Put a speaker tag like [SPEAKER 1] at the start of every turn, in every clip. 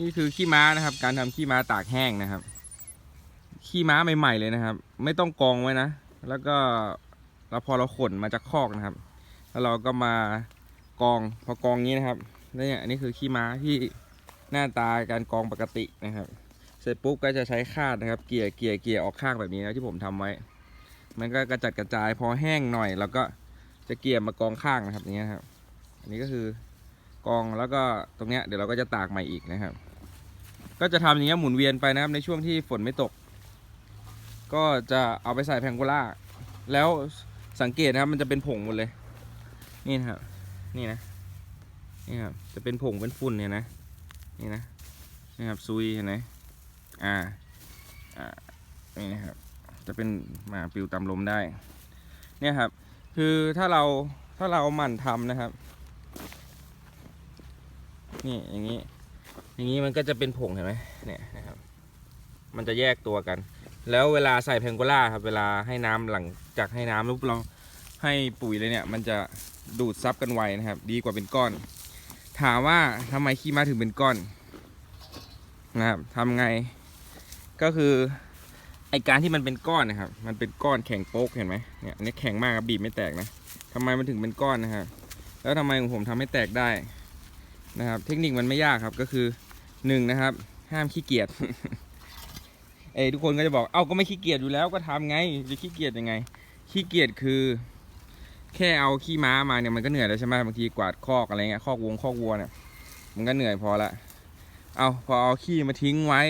[SPEAKER 1] นี่คือขี้ม้านะครับ การทำขี้ม้าตากแห้งนะครับ ขี้ม้าใหม่ ๆ เลยนะครับ ไม่ต้องกองไว้นะ แล้วก็เราพอเราขนมาจากคอกนะครับ แล้วเราก็มากองพอกองนี้นะครับแล้วเนี่ยอันนี้คือขี้ม้าที่หน้าตาการกองปกตินะครับ เสร็จปุ๊บก็จะใช้คาดนะครับ เกี่ยเกี่ยเกี่ยออกข้างแบบนี้นะที่ผมทำไว้ มันก็กระจัดกระจายพอแห้งหน่อย แล้วก็จะเกี่ยมากองข้างนะครับอย่างเงี้ยครับ อันนี้ก็คือกองแล้วก็ตรงเนี้ยเดี๋ยวเราก็จะตากใหม่อีกนะครับ ก็จะทำอย่างเงี้ยหมุนเวียนไปนะครับในช่วงที่ฝนไม่ตก ก็จะเอาไปใส่แพงโกล่า แล้วสังเกตนะครับมันจะเป็นผงหมดเลย นี่นะครับ นี่นะ นี่ครับ จะเป็นผงเป็นฝุ่นเนี่ยนะ นี่นะ นี่ครับซุยเห็นไหมอ่า อ่า นี่นะครับ จะเป็นมาปิวตามลมได้ เนี่ยครับ คือถ้าเราถ้าเราหมั่นทำนะครับ นี่อย่างนี้ อย่างนี้มันก็จะเป็นผงเห็นไหมเนี่ยนะครับ มันจะแยกตัวกัน แล้วเวลาใส่แพงโกล่าครับ เวลาให้น้ำหลังจากให้น้ำปุ๊บเราให้ปุ๋ยเลยเนี่ย มันจะดูดซับกันไวนะครับ ดีกว่าเป็นก้อน ถามว่าทำไมขี้ม้าถึงเป็นก้อนนะครับทำไงก็คือไอการที่มันเป็นก้อนนะครับ มันเป็นก้อนแข็งโป๊กเห็นไหมเนี่ยอันนี้แข็งมากครับบีบไม่แตกนะทำไมมันถึงเป็นก้อนนะครับแล้วทำไมของผมทำให้แตกได้นะครับ เทคนิคมันไม่ยากครับก็คือ หนึ่งนะครับ ห้ามขี้เกียจเอ้ทุกคนก็จะบอกเอ้าก็ไม่ขี้เกียจอยู่แล้วก็ทำไงจะขี้เกียจยังไง ขี้เกียจคือ แค่เอาขี้ม้ามาเนี่ยมันก็เหนื่อยแล้วใช่ไหมบางทีกวาดคอกอะไรเงี้ยคอกวงคอกวัวเนี่ยมันก็เหนื่อยพอละเอาพอเอาขี้มาทิ้งไว้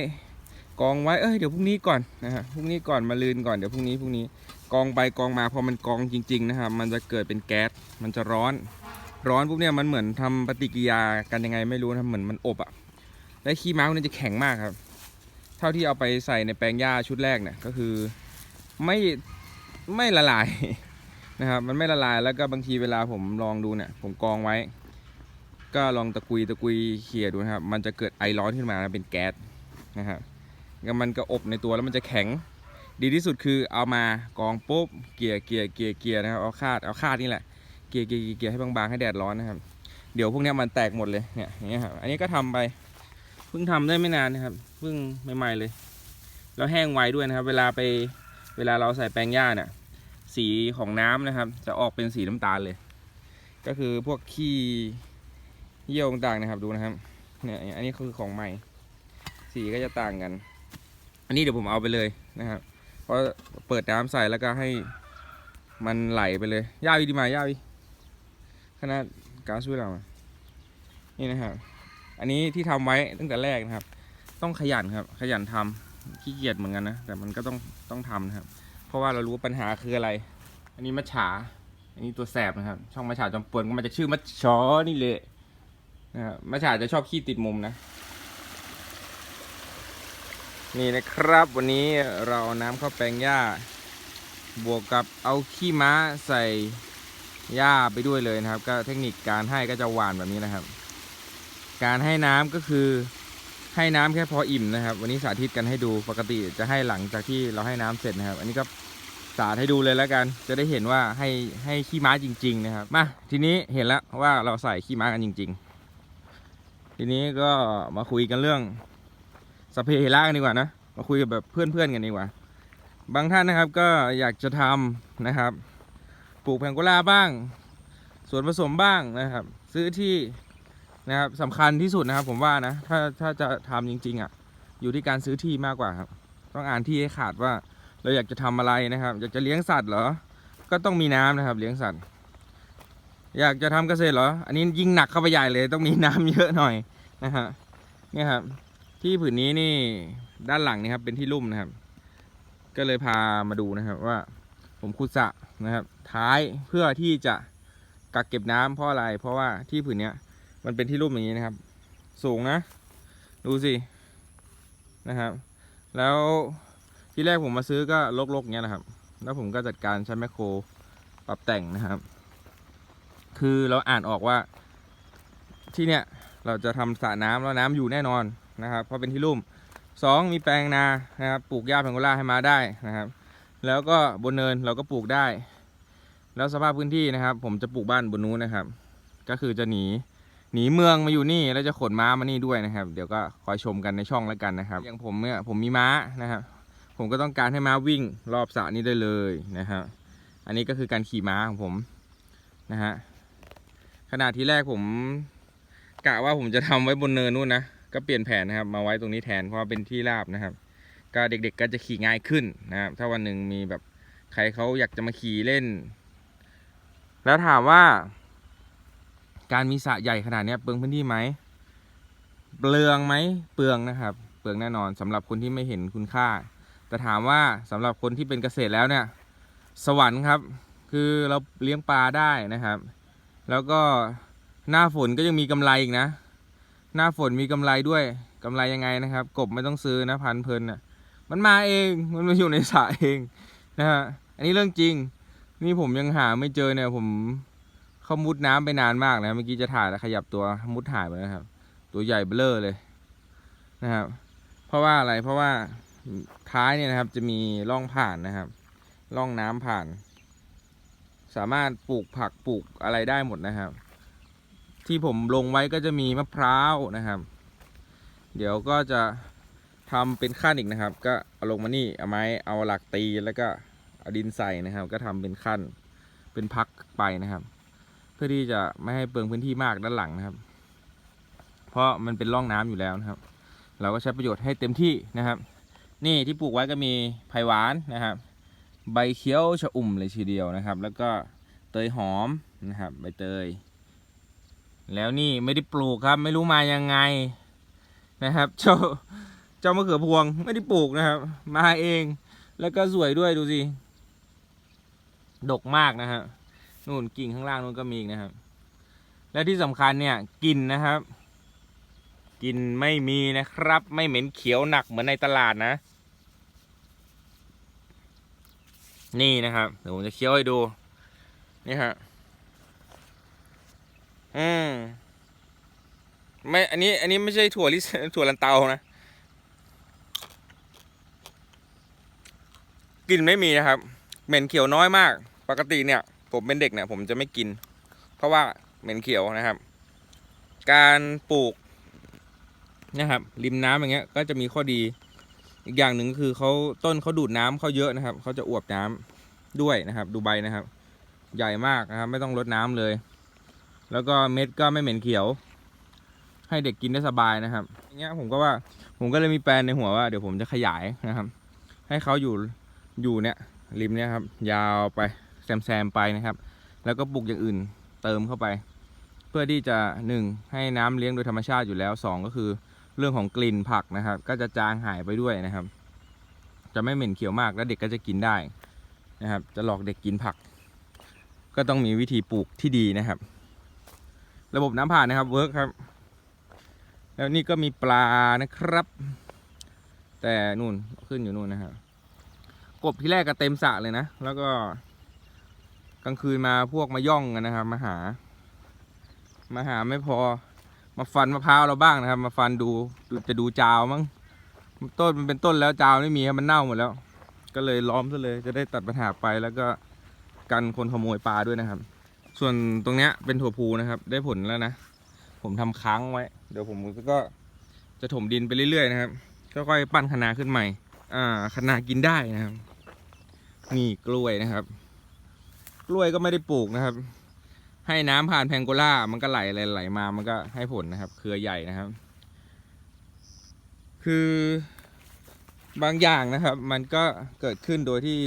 [SPEAKER 1] กองไว้เอ้ยเดี๋ยวพรุ่งนี้ก่อนนะฮะพรุ่งนี้ก่อนมาลืนก่อนเดี๋ยวพรุ่งนี้พรุ่งนี้กองไปกองมาพอมันกองจริง ๆ นะครับ มันจะเกิดเป็นแก๊สมันจะร้อน ร้อนปุ๊บเนี่ยมันเหมือนทำปฏิกิริยากันยังไงไม่รู้นะเหมือนมันอบอะ และขี้ม้าพวกนี้จะแข็งมากครับ เท่าที่เอาไปใส่ในแปลงหญ้าชุดแรกเนี่ยก็คือไม่ไม่ละลายนะครับ มันไม่ละลายแล้วก็บางทีเวลาผมลองดูเนี่ย ผมกองไว้ ก็ลองตะกุยตะกุยเขี่ยดูนะครับ มันจะเกิดไอร้อนขึ้นมาเป็นแก๊สนะครับแล้วมันก็อบในตัวแล้วมันจะแข็งดีที่สุดคือเอามากองปุ๊บเกี่ยเกี่ยเกี่ยเกี่ยนะครับเอาคาดเอาคาดนี่แหละเกี่ยเกี่ยเกี่ยให้บางๆให้แดดร้อนนะครับ เดี๋ยวพวกนี้มันแตกหมดเลยเนี่ยอย่างเงี้ยครับอันนี้ก็ทำไป พิ่งทำได้ไม่นานนะครับเพิ่งใหม่ ๆเลย แล้วแห้งไวด้วยนะครับ เวลาไปเวลาเราใส่แปลงหญ้าเนี่ยสีของน้ำนะครับ จะออกเป็นสีน้ำตาลเลย ก็คือพวกขี้เยี่ยวต่างๆนะครับดูนะครับเนี่ยอันนี้คือของใหม่ สีก็จะต่างกัน อันนี้เดี๋ยวผมเอาไปเลยนะครับเพราะเปิดน้ำใส่แล้วก็ให้มันไหลไปเลยย่าวีดีมาย่าวีขนาดการช่วยเรานี่นะครับ อันนี้ที่ทำไว้ตั้งแต่แรกนะครับ ต้องขยันครับ ขยันทำขี้เกียจเหมือนกันนะแต่มันก็ต้องต้องทำนะครับ เพราะว่าเรารู้ว่าปัญหาคืออะไร อันนี้มัจฉา อันนี้ตัวแสบนะครับ ช่องมัจฉาจอมปวนก็มาจากชื่อมัจฉอนี่เลยนะครับมัจฉาจะชอบขี้ติดมุมนะ นี่นะครับวันนี้เราเอาน้ำเข้าแปลงหญ้า บวกกับเอาขี้ม้าใส่หญ้าไปด้วยเลยนะครับ ก็เทคนิคการให้ก็จะหวานแบบนี้นะครับ การให้น้ำก็คือให้น้ำแค่พออิ่มนะครับ วันนี้สาธิตกันให้ดูปกติจะให้หลังจากที่เราให้น้ำเสร็จนะครับ อันนี้ก็สาธิตให้ดูเลยแล้วกัน จะได้เห็นว่าให้ให้ขี้ม้าจริง ๆ นะครับมาทีนี้เห็นแล้วว่าเราใส่ขี้ม้ากันจริง ๆ ทีนี้ก็มาคุยกันเรื่องสพเพเหระกันดีกว่านะมาคุยกับแบบเพื่อนๆกันดีกว่า บางท่านนะครับก็อยากจะทำนะครับ ปลูกแพงโกลาบ้างส่วนผสมบ้างนะครับ ซื้อที่ นะครับสำคัญที่สุดนะครับ ผมว่านะถ้าถ้าจะทำจริง ๆอะ อยู่ที่การซื้อที่มากกว่าครับ ต้องอ่านที่ให้ขาดว่า เราอยากจะทำอะไรนะครับ อยากจะเลี้ยงสัตว์เหรอ ก็ต้องมีน้ำนะครับ เลี้ยงสัตว์ อยากจะทำเกษตรเหรอ อันนี้ยิ่งหนักเข้าไปใหญ่เลย ต้องมีน้ำเยอะหน่อยนะฮะเนี่ยครับ ที่ผืนนี้นี่ด้านหลังนี่ครับ เป็นที่ลุ่มนะครับ ก็เลยพามาดูนะครับว่าผมขุดสระนะครับ ท้ายเพื่อที่จะกักเก็บน้ำเพราะอะไร เพราะว่าที่ผืนเนี้ย มันเป็นที่รูปอย่างนี้นะครับ สูงนะ ดูสินะครับ แล้วที่แรกผมมาซื้อก็ลกๆเงี้ยนะครับ แล้วผมก็จัดการใช้แมคโครปรับแต่งนะครับ คือเราอ่านออกว่าที่เนี้ยเราจะทำสระน้ำแล้วน้ำอยู่แน่นอนนะครับ เพราะเป็นที่ลุ่มสองมีแปลงนานะครับปลูกหญ้าแพงโกล่าให้มาได้นะครับ แล้วก็บนเนินเราก็ปลูกได้ แล้วสภาพพื้นที่นะครับ ผมจะปลูกบ้านบนนู้นนะครับ ก็คือจะหนี หนีเมืองมาอยู่นี่แล้วจะขนม้ามานี่ด้วยนะครับ เดี๋ยวก็คอยชมกันในช่องแล้วกันนะครับ อย่างผมเนี่ยผมมีม้านะครับ ผมก็ต้องการให้ม้าวิ่งรอบสระนี้ได้เลยนะครับ อันนี้ก็คือการขี่ม้าของผมนะฮะขนาดที่แรกผมกะว่าผมจะทำไว้บนเนินนู่นนะก็เปลี่ยนแผนนะครับ มาไว้ตรงนี้แทนเพราะว่าเป็นที่ราบนะครับ ก็เด็กๆก็จะขี่ง่ายขึ้นนะครับ ถ้าวันหนึ่งมีแบบใครเขาอยากจะมาขี่เล่น แล้วถามว่า การมีสระใหญ่ขนาดนี้เปลืองพื้นที่ไหม เปลืองไหม เปลืองนะครับ เปลืองแน่นอนสำหรับคนที่ไม่เห็นคุณค่า แต่ถามว่าสำหรับคนที่เป็นเกษตรแล้วเนี่ย สวรรค์ครับ คือเราเลี้ยงปลาได้นะครับ แล้วก็หน้าฝนก็ยังมีกำไรอีกนะ หน้าฝนมีกำไรด้วยกำไรยังไงนะครับ กบไม่ต้องซื้อนะพันเพลินน่ะมันมาเอง มันมาอยู่ในสระเองนะฮะ อันนี้เรื่องจริง นี่ผมยังหาไม่เจอเนี่ยผม เขามุดน้ำไปนานมากนะเมื่อกี้จะถ่ายแล้วขยับตัวมุดหายไปแล้วครับ ตัวใหญ่เบ้อเลยนะครับ เพราะว่าอะไรเพราะว่าท้ายเนี่ยนะครับ จะมีร่องผ่านนะครับร่องน้ำผ่าน สามารถปลูกผักปลูกอะไรได้หมดนะครับ ที่ผมลงไว้ก็จะมีมะพร้าวนะครับ เดี๋ยวก็จะทำเป็นขั้นอีกนะครับ ก็เอาลงมานี่เอาไม้เอาหลักตีแล้วก็เอาดินใส่นะครับ ก็ทำเป็นขั้นเป็นพักไปนะครับ เพื่อที่จะไม่ให้เปลืองพื้นที่มากด้านหลังนะครับ เพราะมันเป็นร่องน้ำอยู่แล้วนะครับ เราก็ใช้ประโยชน์ให้เต็มที่นะครับ นี่ที่ปลูกไว้ก็มีไผ่หวานนะครับ ใบเขียวชะอุ่มเลยทีเดียวนะครับ แล้วก็เตยหอมนะครับ ใบเตย แล้วนี่ไม่ได้ปลูกครับ ไม่รู้มายังไงนะครับ เจ้าเจ้ามะเขือพวงไม่ได้ปลูกนะครับ มาเอง แล้วก็สวยด้วยดูสิดกมากนะครับ นู่นกิ่งข้างล่างนู่นก็มีอีกนะครับ และที่สำคัญเนี่ยกลิ่นนะครับกลิ่นไม่มีนะครับ ไม่เหม็นเขียวหนักเหมือนในตลาดนะ นี่นะครับเดี๋ยวผมจะเคี้ยวให้ดูนี่ฮะอืมไม่ อันนี้ อันนี้ไม่ใช่ถั่วลิสถั่วลันเตานะ กลิ่นไม่มีนะครับ เหม็นเขียวน้อยมาก ปกติเนี่ย ผมเป็นเด็กเนี่ยผมจะไม่กิน เพราะว่าเหม็นเขียวนะครับ การปลูกนะครับ ริมน้ำอย่างเงี้ย ก็จะมีข้อดี อีกอย่างหนึ่งคือเขาต้นเขาดูดน้ำเขาเยอะนะครับเขาจะอวบน้ำด้วยนะครับ ดูใบนะครับ ใหญ่มากนะครับ ไม่ต้องรดน้ำเลย แล้วก็เม็ดก็ไม่เหม็นเขียว ให้เด็กกินได้สบายนะครับอย่างเงี้ยผมก็ว่าผมก็เลยมีแปลนในหัวว่าเดี๋ยวผมจะขยายนะครับ ให้เขาอยู่อยู่เนี่ยริมเนี่ยครับ ยาวไป แซมแซมๆไปนะครับ แล้วก็ปลูกอย่างอื่นเติมเข้าไป เพื่อที่จะหนึ่งให้น้ำเลี้ยงโดยธรรมชาติอยู่แล้วสองก็คือเรื่องของกลิ่นผักนะครับ ก็จะจางหายไปด้วยนะครับ จะไม่เหม็นเขียวมากแล้วเด็กก็จะกินได้นะครับ จะหลอกเด็กกินผัก ก็ต้องมีวิธีปลูกที่ดีนะครับ ระบบน้ำผ่านนะครับเวิร์กครับ แล้วนี่ก็มีปลานะครับ แต่นู่นขึ้นอยู่นู่นนะครับกบที่แรกก็เต็มสระเลยนะ แล้วก็ กลางคืนมาพวกมาย่องกันนะครับ มาหา มาหาไม่พอ มาฟันมะพร้าวเราบ้างนะครับ มาฟันดูดจะดูจาวมั้งต้นมันเป็นต้นแล้วจาวไม่มีครับมันเน่าหมดแล้ว ก็เลยล้อมซะเลย จะได้ตัดปัญหาไปแล้วก็กันคนขโมยปลาด้วยนะครับ ส่วนตรงเนี้ยเป็นถั่วพูนะครับ ได้ผลแล้วนะผมทำค้างไว้ เดี๋ยวผมก็จะถมดินไปเรื่อยๆนะครับค่อยๆปั้นคะนาขึ้นใหม่ อ่าคะนากินได้นะครับ นี่กล้วยนะครับ กล้วยก็ไม่ได้ปลูกนะครับ ให้น้ำผ่านแพงโกล่ามันก็ไหลไหลไหลมา มันก็ให้ผลนะครับ เครือใหญ่นะครับ คือบางอย่างนะครับ มันก็เกิดขึ้นโดยที่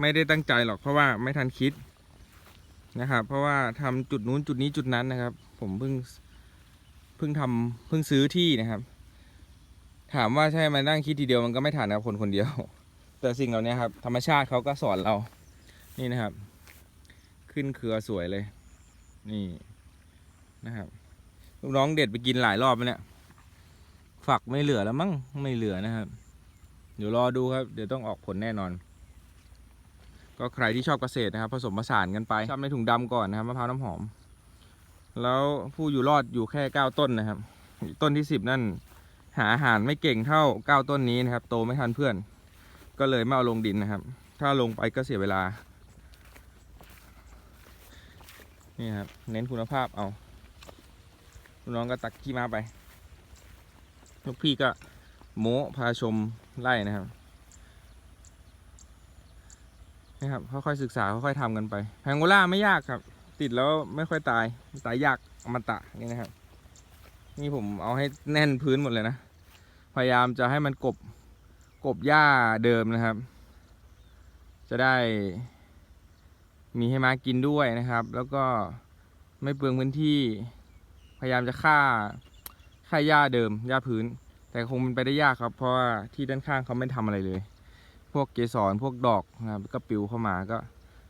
[SPEAKER 1] ไม่ได้ตั้งใจหรอกเพราะว่าไม่ทันคิดนะครับ เพราะว่าทำจุดนู้นจุดนี้จุดนั้นนะครับ ผมเพิ่งเพิ่งทำเพิ่งซื้อที่นะครับ ถามว่าใช่มานั่งคิดทีเดียวมันก็ไม่ทันนะครับคนคนเดียว แต่สิ่งเหล่านี้ครับ ธรรมชาติเขาก็สอนเรานี่นะครับ ขึ้นเครือสวยเลย นี่นะครับลูกน้องเด็ดไปกินหลายรอบแล้วเนี่ย ฝักไม่เหลือแล้วมั้งไม่เหลือนะครับ เดี๋ยวรอดูครับ เดี๋ยวต้องออกผลแน่นอน ก็ใครที่ชอบเกษตรนะครับ ผสมผสานกันไปทำในถุงดำก่อนนะครับมะพร้าวน้ำหอม แล้วผู้อยู่รอดอยู่แค่เก้าต้นนะครับ ต้นที่สิบนั่น หาอาหารไม่เก่งเท่าเก้าต้นนี้นะครับ โตไม่ทันเพื่อน ก็เลยไม่เอาลงดินนะครับ ถ้าลงไปก็เสียเวลา นี่ครับ เน้นคุณภาพเอาลูกน้องก็ตักขี้มาไปลูกพี่ก็โม้พาชมไล่นะครับนะครับค่อยๆศึกษาค่อยๆทำกันไปแพงโกล่าไม่ยากครับ ติดแล้วไม่ค่อยตายตายยากอมตะนี่นะครับ นี่ผมเอาให้แน่นพื้นหมดเลยนะ พยายามจะให้มันกบกบหญ้าเดิมนะครับ จะได้ มีให้ม้ากินด้วยนะครับ แล้วก็ไม่เปลืองพื้นที่ พยายามจะฆ่าฆ่าหญ้าเดิมหญ้าพื้น แต่คงเป็นไปได้ยากครับ เพราะว่าที่ด้านข้างเขาไม่ทำอะไรเลย พวกเกสรพวกดอกนะครับก็ปลิวเข้ามาก็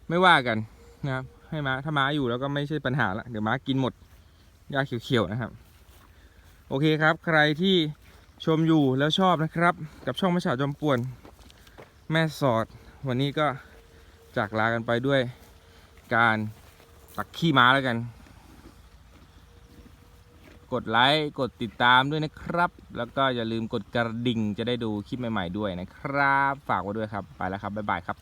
[SPEAKER 1] ไม่ว่ากันนะครับ ให้ม้าถ้าม้าอยู่แล้วก็ไม่ใช่ปัญหาละเดี๋ยวม้ากินหมดหญ้าเขียวๆนะครับ โอเคครับ ใครที่ชมอยู่แล้วชอบนะครับ กับช่องมะฉาจอมป่วน แม่สอด วันนี้ก็จากลากันไปด้วย การตักขี้ม้าแล้วกัน กดไลค์กดติดตามด้วยนะครับ แล้วก็อย่าลืมกดกระดิ่งจะได้ดูคลิปใหม่ ๆ ด้วยนะครับ ฝากไว้ด้วยครับ ไปแล้วครับ บ๊ายบายครับ